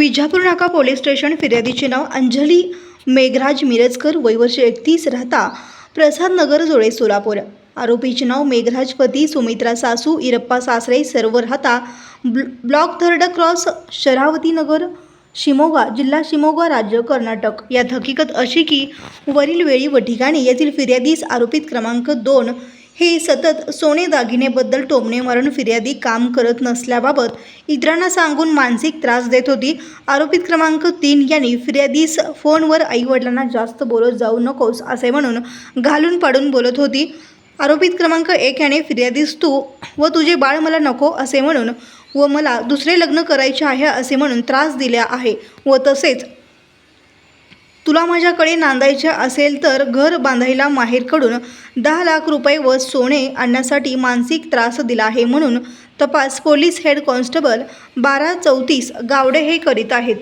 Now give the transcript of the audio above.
विजापूर नाका police station फिर्यादीचे नाव अंजली मेघराज मिरजकर वयवर्ष एकतीस राहता प्रसाद नगर जोळे सोलापूर. आरोपीचे नाव मेघराज पती सुमित्रा सासू इरप्पा सासरे सर्व राहता ब्ल block third cross Sharavati Nagar Shimoga जिल्हा शिमोगा राज्य कर्नाटक. यात हकीकत अशी की वरील वेळी व ठिकाणी येथील फिर्यादीस आरोपित क्रमांक दोन हे सतत सोने दागिनेबद्दल टोमणे मरण फिर्यादी काम करत नसल्याबाबत इतरांना सांगून मानसिक त्रास देत होती. आरोपित क्रमांक तीन यांनी फिर्यादीस फोनवर आईवडिलांना जास्त बोलत जाऊ नकोस असे म्हणून घालून पाडून बोलत होती. आरोपित क्रमांक एक याने फिर्यादीस तू व तुझे बाळ मला नको असे म्हणून व मला दुसरे लग्न करायचे आहे असे म्हणून त्रास दिला आहे व तसेच तुला माझ्याकडे नांदायच्या असेल तर घर बांधायला माहेरकडून दहा लाख रुपये व सोने आणण्यासाठी मानसिक त्रास दिला आहे म्हणून तपास पोलीस हेड कॉन्स्टेबल बारा चौतीस गावडे हे करीत आहेत.